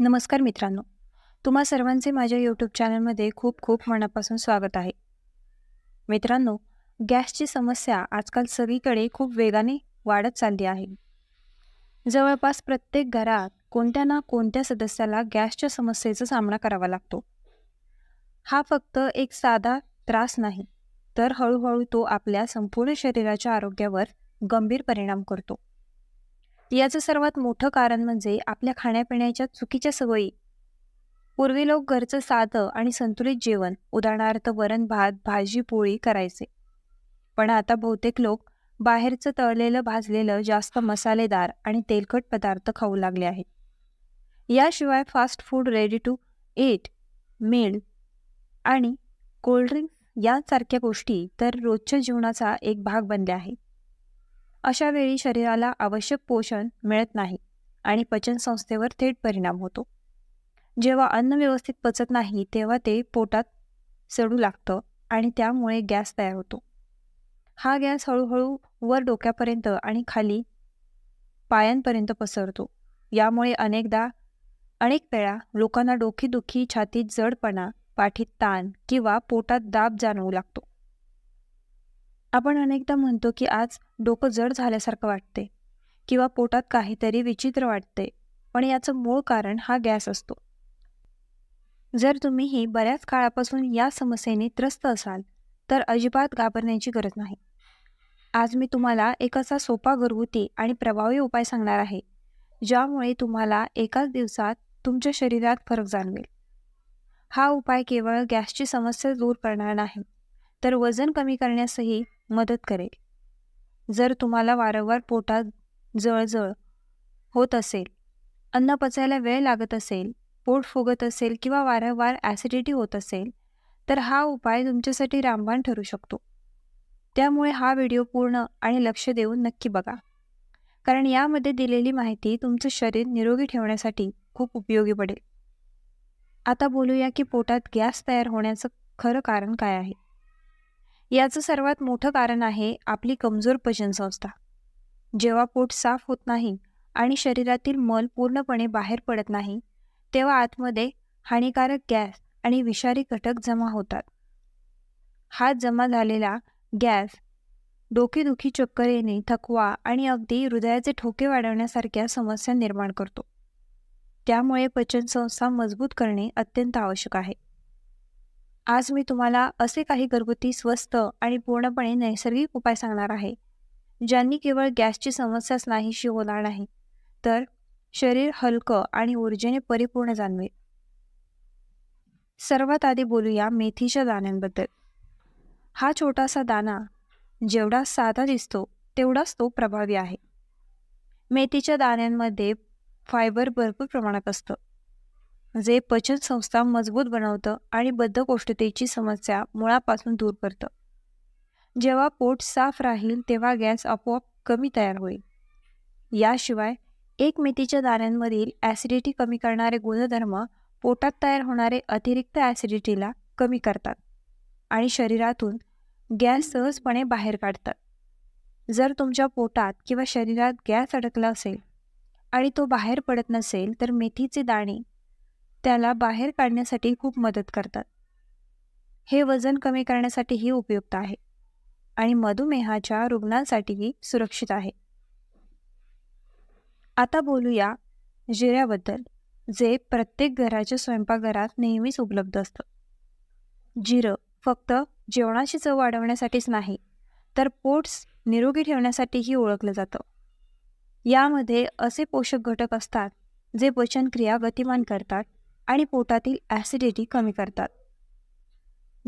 नमस्कार मित्रांनो. तुम्हा सर्वांचे माझ्या यूट्यूब चॅनलमध्ये खूप खूप मनापासून स्वागत आहे. मित्रांनो गॅसची समस्या आजकाल सगळीकडे खूप वेगाने वाढत चालली आहे. जवळपास प्रत्येक घरात कोणत्या ना कोणत्या सदस्याला गॅसच्या समस्येचा सामना करावा लागतो. हा फक्त एक साधा त्रास नाही तर हळूहळू तो आपल्या संपूर्ण शरीराच्या आरोग्यावर गंभीर परिणाम करतो. याचं सर्वात मोठं कारण म्हणजे आपल्या खाण्यापिण्याच्या चुकीच्या सवयी. पूर्वी लोक घरचं साधं आणि संतुलित जेवण उदाहरणार्थ वरण भात भाजी पोळी करायचे. पण आता बहुतेक लोक बाहेरचं तळलेलं भाजलेलं जास्त मसालेदार आणि तेलकट पदार्थ खाऊ लागले आहेत. याशिवाय fast food ready to eat meal आणि कोल्ड्रिंक यांसारख्या गोष्टी तर रोजच्या जीवनाचा एक भाग बनल्या आहेत. अशा वेळी शरीराला आवश्यक पोषण मिळत नाही आणि पचनसंस्थेवर थेट परिणाम होतो. जेव्हा अन्न व्यवस्थित पचत नाही तेव्हा ते पोटात सडू लागतं आणि त्यामुळे गॅस तयार होतो. हा गॅस हळूहळू वर डोक्यापर्यंत आणि खाली पायांपर्यंत पसरतो. यामुळे अनेकदा अनेक वेळा लोकांना डोकेदुखी छातीत जडपणा पाठीत ताण किंवा पोटात दाब जाणवू लागतो. आपण अनेकदा म्हणतो की आज डोकं जड झाल्यासारखं वाटते किंवा पोटात काहीतरी विचित्र वाटते पण याचं मूळ कारण हा गॅस असतो. जर तुम्हीही बऱ्याच काळापासून या समस्येने त्रस्त असाल तर अजिबात घाबरण्याची गरज नाही. आज मी तुम्हाला एक असा सोपा घरगुती आणि प्रभावी उपाय सांगणार आहे ज्यामुळे तुम्हाला एकाच दिवसात तुमच्या शरीरात फरक जाणवेल. हा उपाय केवळ गॅसची समस्या दूर करणार नाही तर वजन कमी करण्यासही मदत करेल. जर तुम्हाला वारंवार पोटात जळजळ होत असेल अन्न पचायला वेळ लागत असेल पोट फुगत असेल किंवा वारंवार ॲसिडिटी होत असेल तर हा उपाय तुमच्यासाठी रामबाण ठरू शकतो. त्यामुळे हा व्हिडिओ पूर्ण आणि लक्ष देऊन नक्की बघा. कारण यामध्ये दिलेली माहिती तुमचं शरीर निरोगी ठेवण्यासाठी खूप उपयोगी पडेल. आता बोलूया की पोटात गॅस तयार होण्याचं खरं कारण काय आहे? याचं सर्वात मोठं कारण आहे आपली कमजोर पचनसंस्था. जेव्हा पोट साफ होत नाही आणि शरीरातील मल पूर्णपणे बाहेर पडत नाही तेव्हा आतमध्ये हानिकारक गॅस आणि विषारी घटक जमा होतात. हा जमा झालेला गॅस डोकेदुखी चक्कर येणे थकवा आणि अगदी हृदयाचे ठोके वाढवण्यासारख्या समस्या निर्माण करतो. त्यामुळे पचनसंस्था मजबूत करणे अत्यंत आवश्यक आहे. आज मी तुम्हाला असे काही घरगुती स्वस्त आणि पूर्णपणे नैसर्गिक उपाय सांगणार आहे ज्यांनी केवळ गॅसची समस्याच नाहीशी होणार नाही तर शरीर हलकं आणि ऊर्जेने परिपूर्ण जाणवेल. सर्वात आधी बोलूया मेथीच्या दाण्यांबद्दल. हा छोटासा दाना जेवढा साधा दिसतो तेवढाच तो प्रभावी आहे. मेथीच्या दाण्यांमध्ये फायबर भरपूर प्रमाणात असतं. जे पचनसंस्था मजबूत बनवतं आणि बद्धकोष्ठतेची समस्या मुळापासून दूर करतं. जेव्हा पोट साफ राहील तेव्हा गॅस आपोआप कमी तयार होईल. याशिवाय एक मेथीच्या दाण्यांमधील ॲसिडिटी कमी करणारे गुणधर्म पोटात तयार होणारे अतिरिक्त ॲसिडिटीला कमी करतात आणि शरीरातून गॅस सहजपणे बाहेर काढतात. जर तुमच्या पोटात किंवा शरीरात गॅस अडकला असेल आणि तो बाहेर पडत नसेल तर मेथीचे दाणे त्याला बाहेर काढण्यासाठी खूप मदत करतात. हे वजन कमी करण्यासाठीही उपयुक्त आहे आणि मधुमेहाच्या रुग्णांसाठीही सुरक्षित आहे. आता बोलूया जिऱ्याबद्दल जे प्रत्येक घराच्या स्वयंपाकघरात नेहमीच उपलब्ध असतं. जिरं फक्त जेवणाची चव वाढवण्यासाठीच नाही तर पोट्स निरोगी ठेवण्यासाठीही ओळखलं जातं. यामध्ये असे पोषक घटक असतात जे पचनक्रिया गतिमान करतात आणि पोटातील ॲसिडिटी कमी करतात.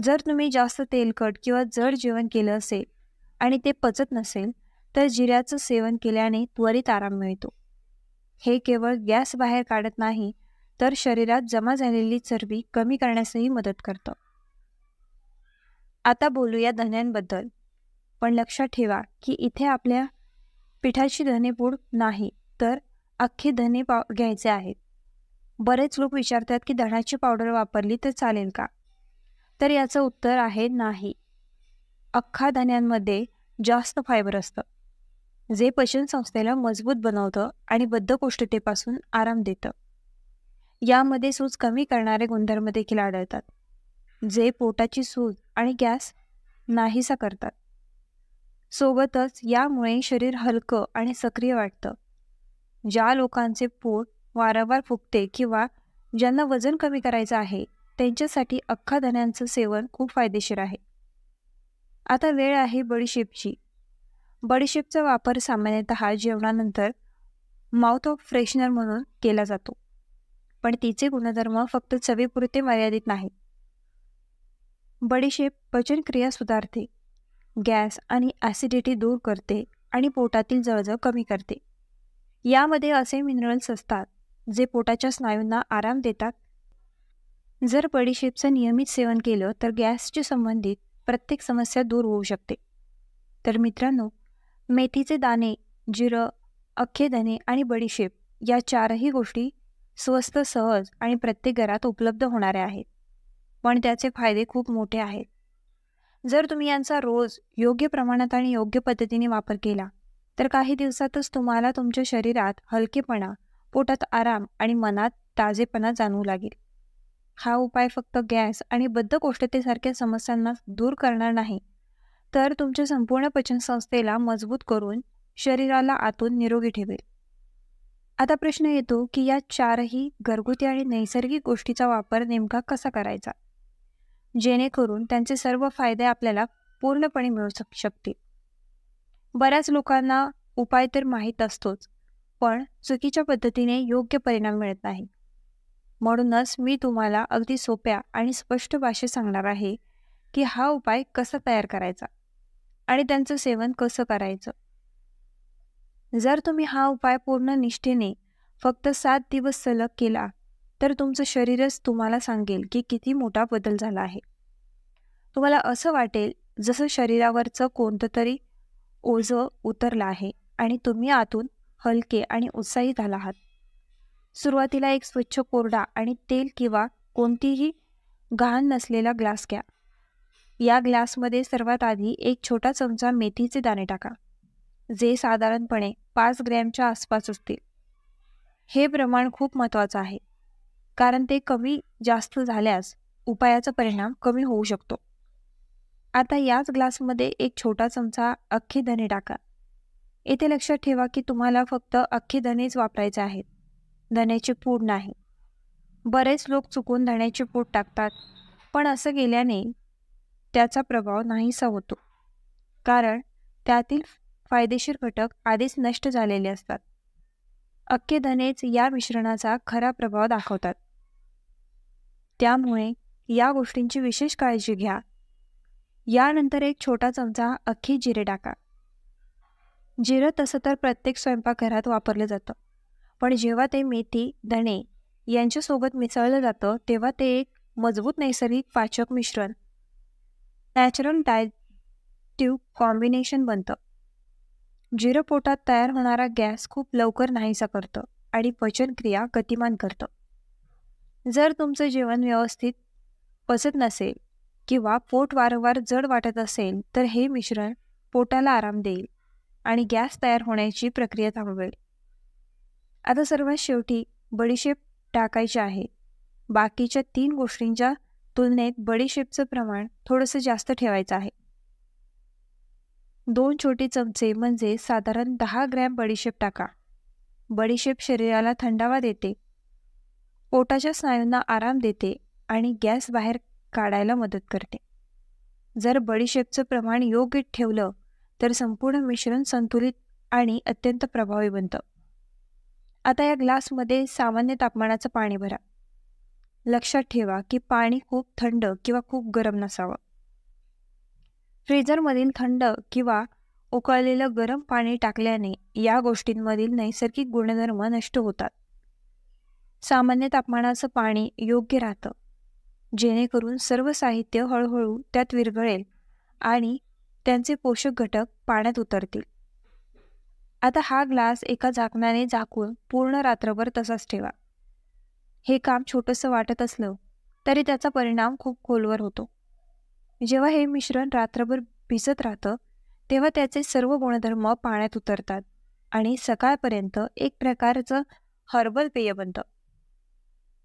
जर तुम्ही जास्त तेलकट किंवा जड जेवण केलं असेल आणि ते पचत नसेल तर जिऱ्याचं सेवन केल्याने त्वरित आराम मिळतो. हे केवळ गॅस बाहेर काढत नाही तर शरीरात जमा झालेली चरबी कमी करण्यासही मदत करतं. आता बोलूया धन्यांबद्दल. पण लक्षात ठेवा की इथे आपल्या पिठाची धनेपूड नाही तर अख्खे धने पाव घ्यायचे आहेत. बरेच लोक विचारतात की धणाची पावडर वापरली तर चालेल का? तर याचं उत्तर आहे नाही. अख्खा धण्यांमध्ये जास्त फायबर असतं जे पचन संस्थेला मजबूत बनवतं आणि बद्धकोष्ठतेपासून आराम देतं. यामध्ये सूज कमी करणारे गुणधर्म देखील आढळतात जे पोटाची सूज आणि गॅस नाहीसा करतात. सोबतच यामुळे शरीर हलकं आणि सक्रिय वाटतं ज्या लोकांचे पोट वारंवार फुगते किंवा ज्यांना वजन कमी करायचं आहे त्यांच्यासाठी अख्खा धन्यांचं सेवन खूप फायदेशीर आहे. आता वेळ आहे बडीशेपची. बडीशेपचा वापर सामान्यतः जेवणानंतर माउथ ऑफ फ्रेशनर म्हणून केला जातो. पण तिचे गुणधर्म फक्त चवीपुरते मर्यादित नाही. बडीशेप पचनक्रिया सुधारते. गॅस आणि ॲसिडिटी दूर करते आणि पोटातील जळजळ कमी करते. यामध्ये असे मिनरल्स असतात जे पोटाच्या स्नायूंना आराम देतात. जर बडीशेपचं नियमित सेवन केलं तर गॅसशी संबंधित प्रत्येक समस्या दूर होऊ शकते. तर मित्रांनो मेथीचे दाणे जिरं अख्खे दाणे आणि बडीशेप या चारही गोष्टी स्वस्त सहज आणि प्रत्येक घरात उपलब्ध होणाऱ्या आहेत. पण त्याचे फायदे खूप मोठे आहेत. जर तुम्ही यांचा रोज योग्य प्रमाणात आणि योग्य पद्धतीने वापर केला तर काही दिवसातच तुम्हाला तुमच्या शरीरात हलकेपणा पोटात आराम आणि मनात ताजेपणा जाणवू लागेल. हा उपाय फक्त गॅस आणि बद्धकोष्ठतेसारख्या समस्यांना दूर करणार नाही. तर तुमच्या संपूर्ण पचनसंस्थेला मजबूत करून शरीराला आतून निरोगी ठेवेल. आता प्रश्न येतो की या चारही घरगुती आणि नैसर्गिक गोष्टीचा वापर नेमका कसा करायचा? जेणेकरून त्यांचे सर्व फायदे आपल्याला पूर्णपणे मिळू शक शकतील. बऱ्याच लोकांना उपाय तर माहीत असतोच पण चुकीच्या पद्धतीने योग्य परिणाम मिळत नाही. म्हणूनच मी तुम्हाला अगदी सोप्या आणि स्पष्ट भाषेत सांगणार आहे की हा उपाय कसा तयार करायचा आणि त्यांचं सेवन कसं करायचं. जर तुम्ही हा उपाय पूर्ण निष्ठेने फक्त सात दिवस सलग केला तर तुमचं शरीरच तुम्हाला सांगेल की किती मोठा बदल झाला आहे. तुम्हाला असं वाटेल जसं शरीरावरचं कोणतं तरी ओझं उतरलं आहे आणि तुम्ही आतून हलके आणि उत्साही झाला आहात. सुरुवातीला एक स्वच्छ कोरडा आणि तेल किंवा कोणतीही घाण नसलेला ग्लास घ्या. या ग्लासमध्ये सर्वात आधी एक छोटा चमचा मेथीचे दाणे टाका जे साधारणपणे पाच ग्रॅमच्या आसपास असतील. हे प्रमाण खूप महत्त्वाचं आहे कारण ते कमी जास्त झाल्यास उपायाचा परिणाम कमी होऊ शकतो. आता याच ग्लासमध्ये एक छोटा चमचा अख्खे धने टाका. येथे लक्षात ठेवा की तुम्हाला फक्त अख्खे धनेच वापरायचे आहेत. धण्याची पूड नाही. बरेच लोक चुकून धण्याची पूड टाकतात पण असं गेल्याने त्याचा प्रभाव नाहीसा होतो. कारण त्यातील फायदेशीर घटक आधीच नष्ट झालेले असतात. अख्खे धनेच या मिश्रणाचा खरा प्रभाव दाखवतात. त्यामुळे या गोष्टींची विशेष काळजी घ्या. यानंतर एक छोटा चमचा अख्खी जिरे टाका. जिरं तसं तर प्रत्येक स्वयंपाकघरात वापरलं जातं. पण जेव्हा ते मेथी धणे यांच्यासोबत मिसळलं जातं तेव्हा ते एक मजबूत नैसर्गिक पाचक मिश्रण नॅचरल डायटिव्ह कॉम्बिनेशन बनतं. जिरं पोटात तयार होणारा गॅस खूप लवकर नाहीसा करतं आणि पचनक्रिया गतिमान करतं. जर तुमचं जेवण व्यवस्थित पचत नसेल किंवा पोट वारंवार जड वाटत असेल तर हे मिश्रण पोटाला आराम देईल. आणि गॅस तयार होण्याची प्रक्रिया थांबवेल. आता सर्वात शेवटी बडीशेप टाकायचे आहे. बाकीच्या तीन गोष्टींच्या तुलनेत बडीशेपचं प्रमाण थोडंसं जास्त ठेवायचं आहे. दोन छोटे चमचे म्हणजे साधारण दहा ग्रॅम बडीशेप टाका. बडीशेप शरीराला थंडावा देते. पोटाच्या स्नायूंना आराम देते आणि गॅस बाहेर काढायला मदत करते. जर बडीशेपचं प्रमाण योग्य ठेवलं तर संपूर्ण मिश्रण संतुलित आणि अत्यंत प्रभावी बनतं. आता या ग्लासमध्ये सामान्य तापमानाचं पाणी भरा. लक्षात ठेवा की पाणी खूप थंड किंवा खूप गरम नसावं. फ्रीजरमधील थंड किंवा उकळलेलं गरम पाणी टाकल्याने या गोष्टींमधील नैसर्गिक गुणधर्म नष्ट होतात. सामान्य तापमानाचं पाणी योग्य राहतं. जेणेकरून सर्व साहित्य हळूहळू त्यात विरघळेल आणि त्यांचे पोषक घटक पाण्यात उतरतील. आता हा ग्लास एका झाकणाने झाकून पूर्ण रात्रभर तसाच ठेवा. हे काम छोटंसं वाटत असलं तरी त्याचा परिणाम खूप खोलवर होतो. जेव्हा हे मिश्रण रात्रभर भिजत राहतं तेव्हा त्याचे सर्व गुणधर्म पाण्यात उतरतात आणि सकाळपर्यंत एक प्रकारचं हर्बल पेय बनतं.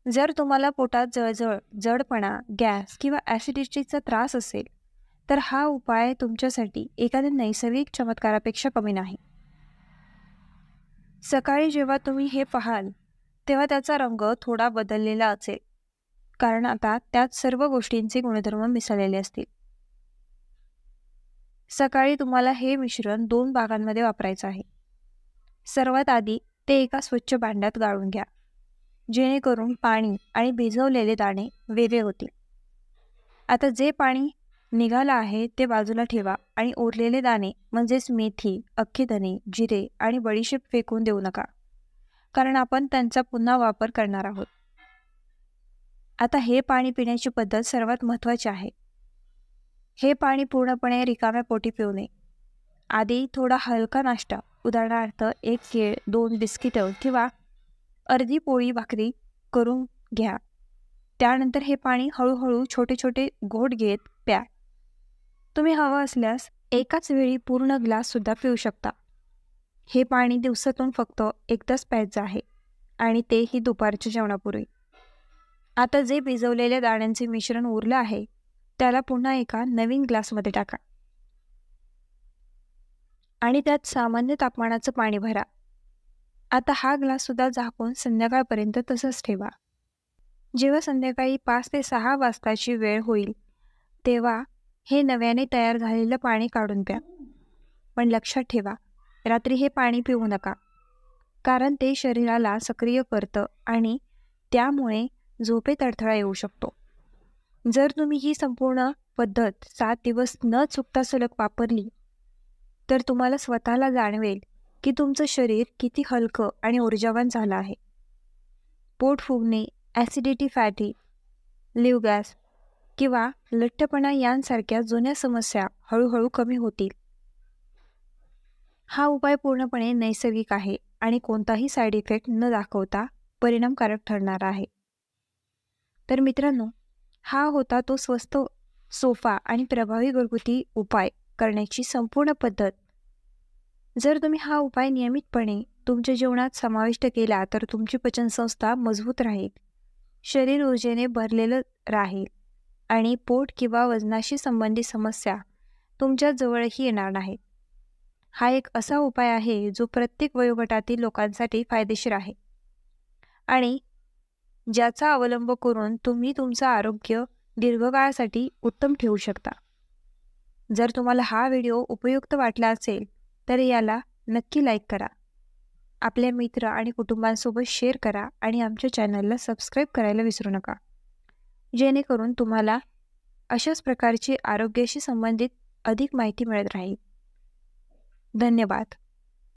जर तुम्हाला पोटात जळजळ जडपणा गॅस किंवा ॲसिडिटीचा त्रास असेल तर हा उपाय तुमच्यासाठी एखाद्या नैसर्गिक चमत्कारापेक्षा कमी नाही. सकाळी जेव्हा तुम्ही हे पाहाल तेव्हा त्याचा रंग थोडा बदललेला असेल. कारण आता त्यात सर्व गोष्टींचे गुणधर्म मिसळलेले असतील. सकाळी तुम्हाला हे मिश्रण दोन भागांमध्ये वापरायचं आहे. सर्वात आधी ते एका स्वच्छ भांड्यात गाळून घ्या जेणेकरून पाणी आणि भिजवलेले दाणे वेगळे होतील. आता जे पाणी निघालं आहे ते बाजूला ठेवा आणि उरलेले दाणे म्हणजेच मेथी अख्खे धने जिरे आणि बडीशेप फेकून देऊ नका. कारण आपण त्यांचा पुन्हा वापर करणार आहोत. आता हे पाणी पिण्याची पद्धत सर्वात महत्त्वाची आहे. हे पाणी पूर्णपणे रिकाम्या पोटी पिऊ नये. आधी थोडा हलका नाश्ता उदाहरणार्थ एक केळ दोन बिस्किटं किंवा अर्धी पोळी भाकरी करून घ्या. त्यानंतर हे पाणी हळूहळू छोटे छोटे घोट घेत तुम्ही हवं असल्यास एकाच वेळी पूर्ण ग्लाससुद्धा पिऊ शकता. हे पाणी दिवसातून फक्त एकदाच प्यायचं आहे आणि तेही दुपारच्या जेवणापूर्वी. आता जे भिजवलेल्या दाण्यांचे मिश्रण उरलं आहे त्याला पुन्हा एका नवीन ग्लासमध्ये टाका. आणि त्यात सामान्य तापमानाचं पाणी भरा. आता हा ग्लाससुद्धा झाकून संध्याकाळपर्यंत तसंच ठेवा. जेव्हा संध्याकाळी पाच ते सहा वाजताची वेळ होईल तेव्हा हे नव्याने तयार झालेलं पाणी काढून प्या. पण लक्षात ठेवा रात्री हे पाणी पिऊ नका. कारण ते शरीराला सक्रिय करतं आणि त्यामुळे झोपेत अडथळा येऊ शकतो. जर तुम्ही ही संपूर्ण पद्धत सात दिवस न चुकता सलग वापरली तर तुम्हाला स्वतःला जाणवेल की तुमचं शरीर किती हलकं आणि ऊर्जावान झालं आहे. पोट फुगणे ॲसिडिटी फॅटी लिव्ह गॅस किंवा लठ्ठपणा यांसारख्या जुन्या समस्या हळूहळू कमी होतील. हा उपाय पूर्णपणे नैसर्गिक आहे आणि कोणताही साईड इफेक्ट न दाखवता परिणामकारक ठरणार आहे. तर मित्रांनो हा होता तो स्वस्त सोफा आणि प्रभावी घरगुती उपाय करण्याची संपूर्ण पद्धत. जर तुम्ही हा उपाय नियमितपणे तुमच्या जीवनात समाविष्ट केला तर तुमची पचनसंस्था मजबूत राहील. शरीर ऊर्जेने भरलेलं राहील. आणि पोट किंवा वजनाशी संबंधित समस्या तुमच्या जवळही येणार नाहीत. हा एक असा उपाय आहे जो प्रत्येक वयोगटातील लोकांसाठी फायदेशीर आहे. आणि ज्याचा अवलंब करून तुम्ही तुमचं आरोग्य दीर्घकाळासाठी उत्तम ठेवू शकता. जर तुम्हाला हा व्हिडिओ उपयुक्त वाटला असेल तर याला नक्की लाईक करा. आपल्या मित्र आणि कुटुंबांसोबत शेअर करा आणि आमच्या चॅनलला सबस्क्राईब करायला विसरू नका. जेणेकरून तुम्हाला अशाच प्रकारची आरोग्याशी संबंधित अधिक माहिती मिळत राहील. धन्यवाद.